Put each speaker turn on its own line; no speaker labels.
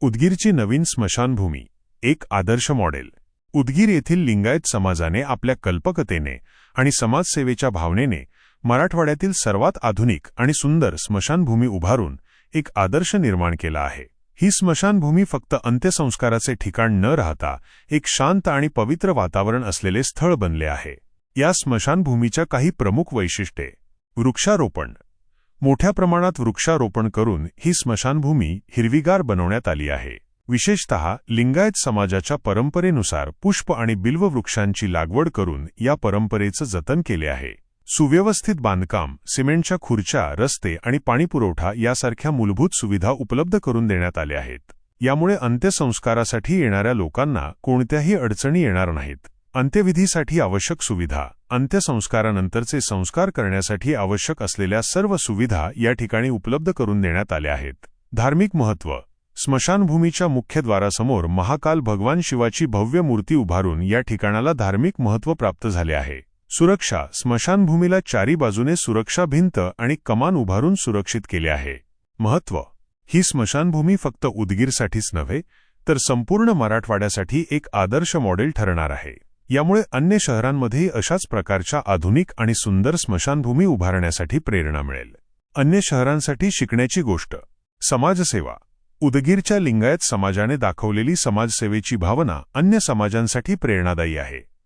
उदगीरची नवीन स्मशानभूमी एक आदर्श मॉडेल. उदगीर येथील लिंगायत समाजाने आपल्या कल्पकतेने आणि समाजसेवेच्या भावनेने मराठवाड्यातील सर्वात आधुनिक आणि सुंदर स्मशानभूमी उभारून एक आदर्श निर्माण केला आहे. ही स्मशानभूमी फक्त अंत्यसंस्काराचे ठिकाण न राहता एक शांत आणि पवित्र वातावरण असलेले स्थळ बनले आहे. या स्मशानभूमीच्या काही प्रमुख वैशिष्ट्ये. वृक्षारोपण. मोठ्या प्रमाणात वृक्षारोपण करून ही स्मशानभूमी हिरवीगार बनवण्यात आली आहे. विशेषतः लिंगायत समाजाच्या परंपरेनुसार पुष्प आणि बिल्व वृक्षांची लागवड करून या परंपरेचं जतन केले आहे. सुव्यवस्थित बांधकाम सिमेंटच्या खुर्च्या रस्ते आणि पाणीपुरवठा यासारख्या मूलभूत सुविधा उपलब्ध करून देण्यात आल्या आहेत. यामुळे अंत्यसंस्कारासाठी येणाऱ्या लोकांना कोणत्याही अडचणी येणार नाहीत. अंत्यविधीसाठी आवश्यक सुविधा. अंत्यसंस्कारानंतरचे संस्कार करण्यासाठी आवश्यक असलेल्या सर्व सुविधा या ठिकाणी उपलब्ध करून देण्यात आल्या आहेत. धार्मिक महत्त्व. स्मशानभूमीच्या मुख्यद्वारासमोर महाकाल भगवान शिवाची भव्य मूर्ती उभारून या ठिकाणाला धार्मिक महत्त्व प्राप्त झाले आहे. सुरक्षा. स्मशानभूमीला चारी बाजूने सुरक्षा भिंत आणि कमान उभारून सुरक्षित केले आहे. महत्त्व. ही स्मशानभूमी फक्त उदगीरसाठीच नव्हे तर संपूर्ण मराठवाड्यासाठी एक आदर्श मॉडेल ठरणार आहे. यामुळे अन्य शहरांमध्येही अशाच प्रकारच्या आधुनिक आणि सुंदर स्मशानभूमी उभारण्यासाठी प्रेरणा मिळेल. अन्य शहरांसाठी शिकण्याची गोष्ट समाजसेवा. उदगीरच्या लिंगायत समाजाने दाखवलेली समाजसेवेची भावना अन्य समाजांसाठी प्रेरणादायी आहे.